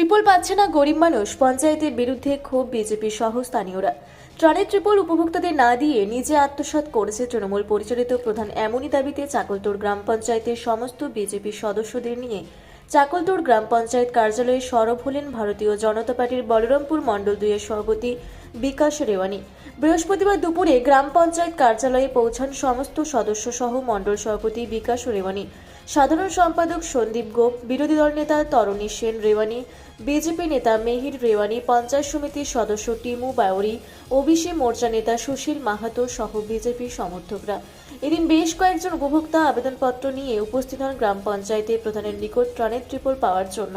Triple পাচ্ছে না গরিব মানুষ। পঞ্চায়েতের বিরুদ্ধে ক্ষোভ বিজেপি সহ স্থানীয়রা ত্রাণের ট্রিপল উপভোক্তাদের না দিয়ে নিজে আত্মসাৎ করেছে তৃণমূল পরিচালিত প্রধান এমনই দাবিতে চাকলতোড় গ্রাম পঞ্চায়েতের সমস্ত বিজেপি সদস্যদের নিয়ে। চাকলতোড় গ্রাম পঞ্চায়েত কার্যালয়ে সরব হলেন ভারতীয় জনতা পার্টির বলরামপুর মণ্ডল দুইয়ের সভাপতি বিকাশ রেওয়ানি। বৃহস্পতিবার দুপুরে গ্রাম পঞ্চায়েত কার্যালয়ে পৌঁছান সমস্ত সদস্য সহ মণ্ডল সভাপতি বিকাশ রেওয়ানি। সাধারণ সম্পাদক সন্দীপ গোপ, বিরোধী দল নেতা তরণী সেন রেওয়ানি বিজেপি নেতা মেহির রেওয়ানি, পঞ্চায়েত সমিতির সদস্য টিমু বাউরি, ওবিসি মোর্চা নেতা সুশীল মাহাতো সহ বিজেপি সমর্থকরা। এদিন বেশ কয়েকজন উপভোক্তা আবেদনপত্র নিয়ে উপস্থিত হন গ্রাম পঞ্চায়েতে প্রধানের নিকট ত্রাণের ট্রিপল পাওয়ার জন্য।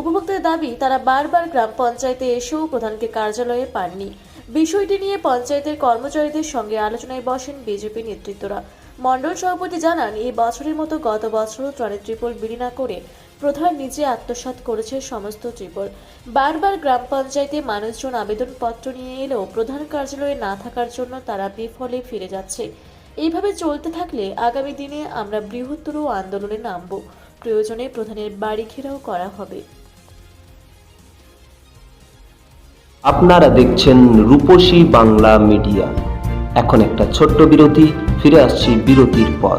উপভোক্তাদের দাবি, তারা বারবার গ্রাম পঞ্চায়েতে এসেও প্রধানকে কার্যালয়ে পাননি। বিষয়টি নিয়ে পঞ্চায়েতের কর্মচারীদের সঙ্গে আলোচনায় বসেন বিজেপি নেতৃত্বরা। মণ্ডল সভাপতি জানান, এই বছরের মতো গত বছরও ত্রাণের ট্রিপল বিলি না করে প্রধান নিজে আত্মসাৎ করেছে সমস্ত ট্রিপল বারবার গ্রাম পঞ্চায়েতে মানুষজন আবেদনপত্র নিয়ে এলেও প্রধান কার্যালয়ে না থাকার জন্য তারা বিফলে ফিরে যাচ্ছে। এইভাবে চলতে থাকলে আগামী দিনে আমরা বৃহত্তর আন্দোলনে নামব। প্রয়োজনে প্রধানের বাড়ি ঘেরাও করা হবে। আপনারা দেখছেন রূপসী বাংলা মিডিয়া। এখন একটা ছোট্ট বিরতি, ফিরে আসছি বিরতির পর।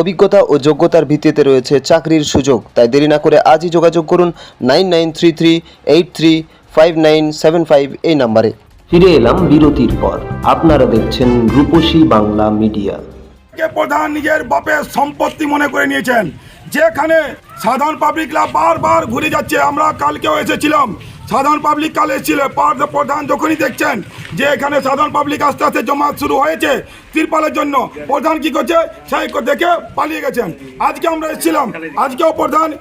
অভিজ্ঞতা ও যোগ্যতার ভিত্তিতে রয়েছে চাকরির সুযোগ। তাই দেরি না করে আজই যোগাযোগ করুন nine nine three three eight three five nine seven five এই নাম্বারে। ফিরে এলাম বিরতির পর। আপনারা দেখছেন রূপসী বাংলা মিডিয়া। কে প্রধান নিজের বাপের সম্পত্তি মনে করে নিয়েছেন? যেখানে সাধারণ পাবলিকরা বারবার ঘুরে যাচ্ছে। আমরা কালকেও এসেছিলাম। সাধারণ পাবলিক কাল এসেছিল পার- প্রধান যখনই দেখছেন যে এখানে সাধারণ পাবলিক আস্তে আস্তে জমা শুরু হয়েছে তিরপালের জন্য, প্রধান কি করছে? সেই দেখে পালিয়ে গেছেন। আজকে আমরা এসেছিলাম। আজকেও প্রধান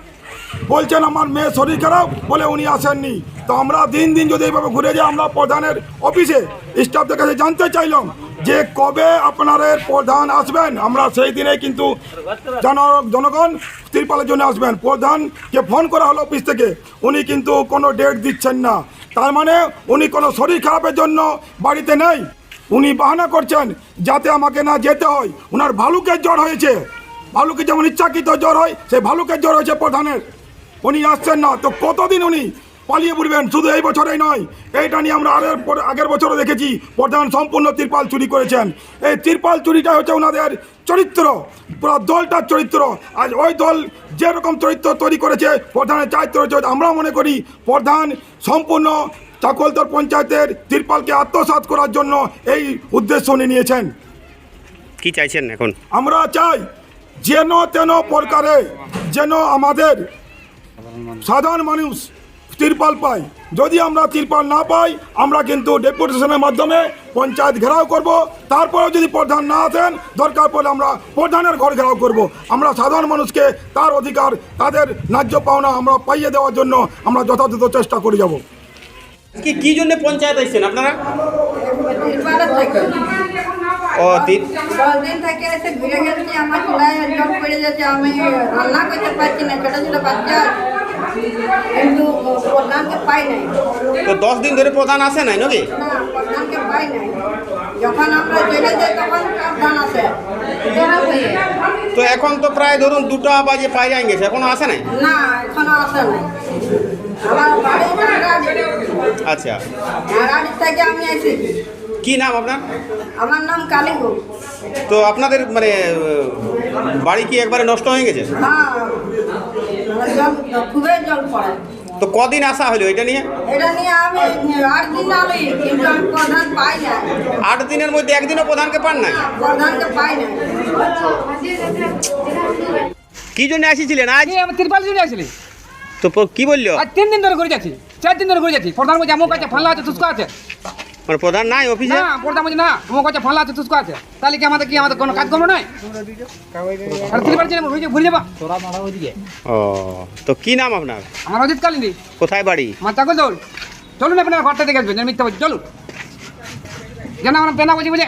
বলছেন, আমার মেয়ে শরীর খারাপ বলে উনি আসেননি। তো আমরা দিন দিন যদি এইভাবে ঘুরে যাই, আমরা প্রধানের অফিসে স্টাফদের কাছে জানতে চাইলাম। যে কবে আপনাদের প্রধান আসবেন, আমরা সেই দিনে কিন্তু জন জনগণ তিরপালের জন্য আসবেন। প্রধানকে ফোন করা হলো অফিস থেকে, উনি কিন্তু কোনো ডেট দিচ্ছেন না। তার মানে উনি কোনো শরীর খারাপের জন্য বাড়িতে নেই। উনি বাহানা করছেন, যাতে আমাকে না যেতে হয়। ওনার ভালুকের জ্বর হয়েছে। ভালুকের যেমন ইচ্ছাকৃত জ্বর হয়, সেই ভালুকের জ্বর হয়েছে প্রধানের। উনি আসছেন না। তো কতদিন উনি পালিয়ে পড়বেন শুধু এই বছরেই নয় এইটা নিয়ে আমরা আগের আগের বছরও দেখেছি প্রধান সম্পূর্ণ তিরপাল চুরি করেছেন। এই তিরপাল চুরিটা হচ্ছে ওনাদের চরিত্র পুরো দলটার চরিত্র। আজ ওই দল যেরকম চরিত্র তৈরি করেছে প্রধানের চারিত্র হচ্ছে আমরা মনে করি প্রধান সম্পূর্ণ চাকলতর পঞ্চায়েতের তিরপালকে আত্মসাৎ করার জন্য এই উদ্দেশ্য নিয়েছেন। কি চাইছেন এখন? আমরা চাই যেন তেন প্রকারে যেন আমাদের সাধারণ মানুষ তিরপাল পাই। যদি আমরা তিরপাল না পাই আমরা কিন্তু ডেপুটেশনের মাধ্যমে পঞ্চায়েত ঘেরাও করব। তারপরেও যদি প্রধান না আসেন দরকার পড়লে আমরা প্রধানের ঘর ঘেরাও করব। আমরা সাধারণ মানুষকে তার অধিকার তাদের ন্যায্য পাওনা আমরা পাইয়ে দেওয়ার জন্য আমরা যথাযথ চেষ্টা করে যাব। কি কি জন্য পঞ্চায়েত আসছেন আপনারা? তিরপালের থেকে ও তিন দিন থেকে এসে ঘুরে গেছি আমার চুলায় জল পড়ে যাচ্ছে আমি রান্না করতে পারছি না ছোটো ছোটো বাচ্চা। কিন্তু প্রধানকে পাই নাই। তো দশ দিন ধরে প্রধান আসে নাই নাকি? প্রধানকে পাই নাই। যখন আমরা জেলে যাই তখন প্রধান আসে তো এখন তো প্রায় ধরুন দুটা বাজে পাই যাই গেছে এখনও আসে নাই? না এখনও আসে নাই। আচ্ছা। থেকে আমি এসেছি কি নাম আপনার? আমার নাম কালিগু। তো আপনাদের মানে বাড়ি কি একবারে নষ্ট হয়ে গেছে? হ্যাঁ জল খুবই জল পড়ে তো কদিন আসা হলো এটা নিয়ে? এটা নিয়ে আমি আট দিন কিন্তু আমি প্রধান পাই না আট দিনের মধ্যে একদিনও প্রধানকে পান নাই? প্রধানকে পাই না কি জন্য আসিছিলেন আজ? আমার তিরপাল জুড়ে আসলে। তো কি বলল? আজ তিন দিন ধরে ঘুরে যাচ্ছি চার দিন ধরে ঘুরে যাচ্ছি। প্রধান বলছে আমার কাছে ফাল্লা আছে তুস্কো আছে। মানে প্রধান নাই অফিসে না প্রধান বলছে না তোমার কাছে ফালা আছে তুস্কো আছে। তাহলে কি আমাদের কি আমাদের কোনো কাজ কর্ম নাই? আর তুই বাড়ি ঘুরে ভুলে যাবা। ও তো কি নাম আপনার? আমার অজিত কালিনী। কোথায় বাড়ি? আমার চাকল দৌড় চলুন আপনার ঘরটা দেখে আসবেন মিথ্যা বলছি চলুন। জানা আমার পেনা বলছি বুঝে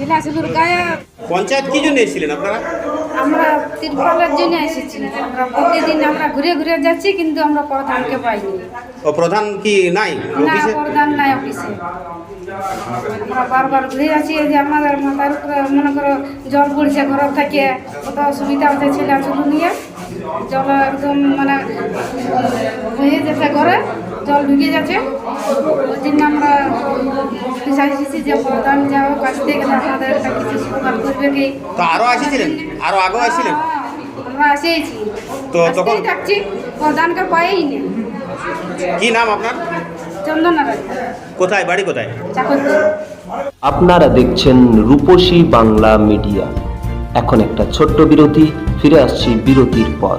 বিলাসপুর গায়ে পঞ্চায়েত কি জন্য এসেছিলেন আপনারা? আমরা তিরপালের জন্য এসেছি। আমরা প্রতিদিন আমরা ঘুরে ঘুরে যাচ্ছি কিন্তু আমরা প্রধানকে পাইনি। ও প্রধান কি নাই না অফিসে? প্রধান নাই অফিসে। আমরা বারবার ঘুরে যাচ্ছি এই যে আমাদের মাথার উপরে মনে করো জল পড়ছে ঘর থেকে কত অসুবিধা হচ্ছে ছেলে চুলু নিয়ে। জল একদম মানে হয়ে যাচ্ছে ঘরে জল ঢুকে যাচ্ছে। ওই আমরা যে প্রধান গেলে আমাদের একটা কিছু উপকার করবে কি? তো আরও আসিছিলেন? আরও আগেও আসছিলেন আমরা আসেইছি তো তখন- থাকছি প্রধানকে পাইই না কি নাম আপনার? চন্দনা কোথায়? বাড়ি কোথায়? আপনারা দেখছেন রূপসী বাংলা মিডিয়া। এখন একটা ছোট্ট বিরতি ফিরে আসছি বিরতির পর।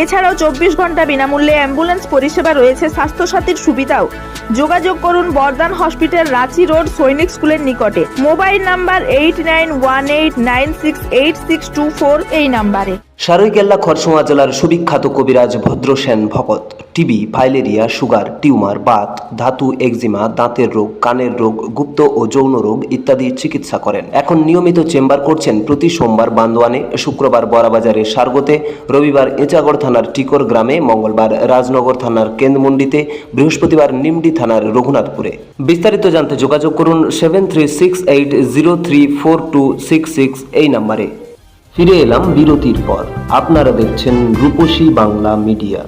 এছাড়াও চব্বিশ ঘণ্টা বিনামূল্যে অ্যাম্বুলেন্স পরিষেবা রয়েছে, স্বাস্থ্যসাথীর সুবিধাও। যোগাযোগ করুন বর্দান হসপিটাল, রাঁচি রোড, সৈনিক স্কুলের নিকটে। Mobile number eight nine one eight nine six eight six two four, এই নাম্বারে। সারৈকেল্লা খরসোয়া জেলার সুবিখ্যাত কবিরাজ Bhadrasen Bhagat TB filaria sugar, tumour, বাত, ধাতু এক্সিমা দাঁতের রোগ, কানের রোগ, গুপ্ত ও যৌন রোগ ইত্যাদি চিকিৎসা করেন। এখন নিয়মিত চেম্বার করছেন প্রতি সোমবার বান্দোয়ানে, শুক্রবার বড়াবাজারের সারগোতে, রবিবার এঁচাগড় থানার টিকর গ্রামে মঙ্গলবার রাজনগর থানার কেন্দ্রমন্ডিতে বৃহস্পতিবার নিমডি থানার রঘুনাথপুরে। বিস্তারিত জানতে যোগাযোগ করুন seven three six eight zero three four two six six এই নাম্বারে। ফিরে এলাম বিরতির পর। আপনারা দেখছেন রূপসী বাংলা মিডিয়া।